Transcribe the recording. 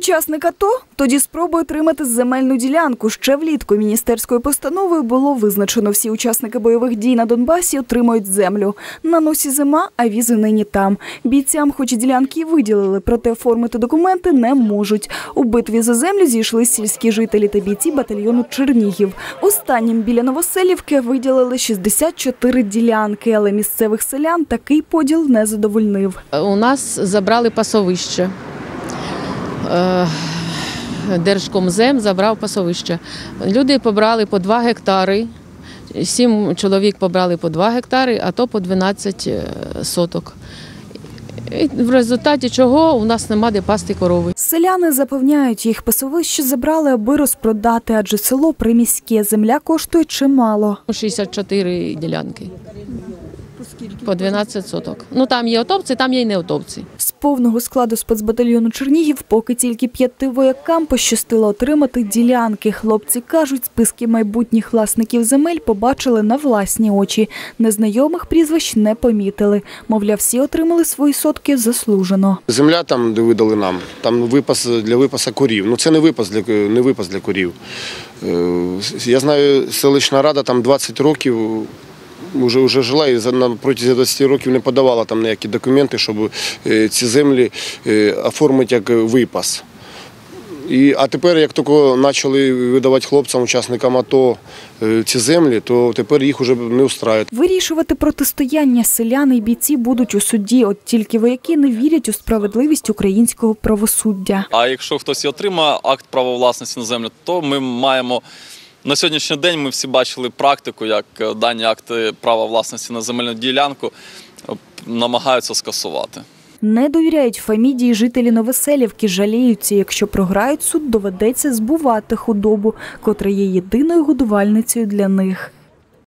Учасник АТО тоді спробує отримати земельну ділянку. Ще влітку міністерською постановою було визначено, всі учасники бойових дій на Донбасі отримають землю. На носі зима, а візи нині там. Бійцям, хоч і ділянки й виділили, проте оформити документи не можуть. У битві за землю зійшли сільські жителі та бійці батальйону Чернігів. Останнім біля Новоселівки виділили 64 ділянки, але місцевих селян такий поділ не задовольнив. У нас забрали пасовище. Е, Держкомзем забрав пасовище. Люди побрали по 2 гектари. Сім чоловік побрали по 2 гектари, а то по 12 е, соток. І в результаті чого у нас нема де пасти корови. Селяни запевняють, їх пасовище забрали, аби розпродати, адже село приміське. Земля коштує чимало. 64 ділянки. По 12 соток. Ну там є отопці, там є й неотопці. З повного складу спецбатальйону Чернігів поки тільки п'яти воякам пощастило отримати ділянки. Хлопці кажуть, списки майбутніх власників земель побачили на власні очі. Незнайомих прізвищ не помітили. Мовляв, всі отримали свої сотки заслужено. Земля там, де видали нам, там випас для випаса корів. Ну це не випас для не випас для корів. Е, Я знаю, селищна рада там 20 років. Вже, вже жила і за- на протязі 20 років не подавала там ніякі документи, щоб е, ці землі е, оформити як випас. І, а тепер, як тільки почали видавати хлопцям, учасникам АТО е, ці землі, то тепер їх вже не устраює. Вирішувати протистояння селяни й бійці будуть у суді. От тільки вояки не вірять у справедливість українського правосуддя. А якщо хтось і отримає акт права власності на землю, то ми маємо на сьогоднішній день. Ми всі бачили практику, як е, дані акти права власності на земельну ділянку е, намагаються скасувати. Не довіряють Фамідії жителі Новоселівки, жаліються, якщо програють суд, доведеться збувати худобу, котра є єдиною годувальницею для них.